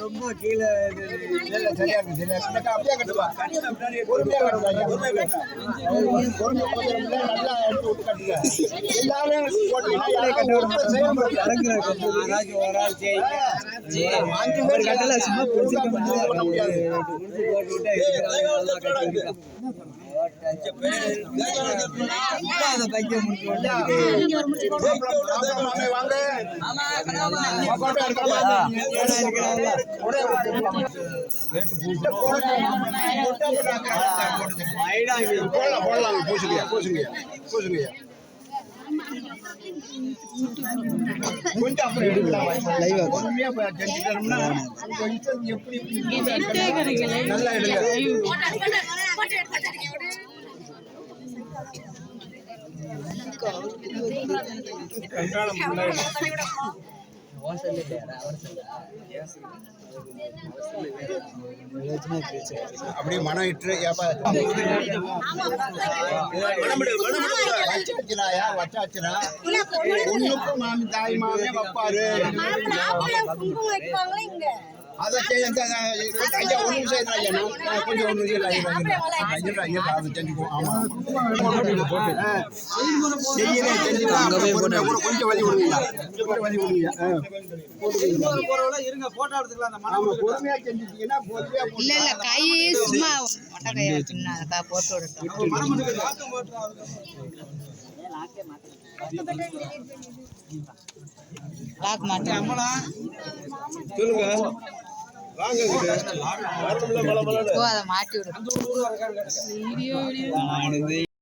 ரொம்ப கீழே சரியா சரியா அப்படியே பொறுமையா கட்டுவா பொறுமையா பொறுமையா நல்லா கட்டுங்க போட்டீங்கன்னா சும்மா போடலாம் போடலாம் பூசுங்க பூசுங்க பூசுங்க கொஞ்சம் அப்படியே மனம் இட்டு ஏப்பா. மனமிடு வச்சாச்சுனாயா வச்சாச்சுனா ஒண்ணுக்கும் மாமி தாய் மாமே வைப்பாரு. அதை ஐயா ஒரு நிமிஷம் இருங்க ஐயா நான் நான் கொஞ்சம் ஒரு நிமிஷம் ஐயா ஐயா ஐயா அதை செஞ்சுக்குவோம் ஆமா. ஆ. செய்யலே செஞ்சுக்கலாம் பொறுமையா கூட கொஞ்சம் வலி விடுவீங்க கொஞ்சம் வலி விடுவீங்க ஆ. இருங்க போட்டோ எடுத்துக்கலாம் அந்த ஆமா பொறுமையா செஞ்சுட்டீங்கன்னா பொறுமையா இல்ல இல்ல கை சும்மா மொட்டை கையை வச்சுன்னா அதுக்காக போட்டு விடட்டும். லாக் மாட்டேன் சொல்லுங்க. மாட்டி விடு. நான்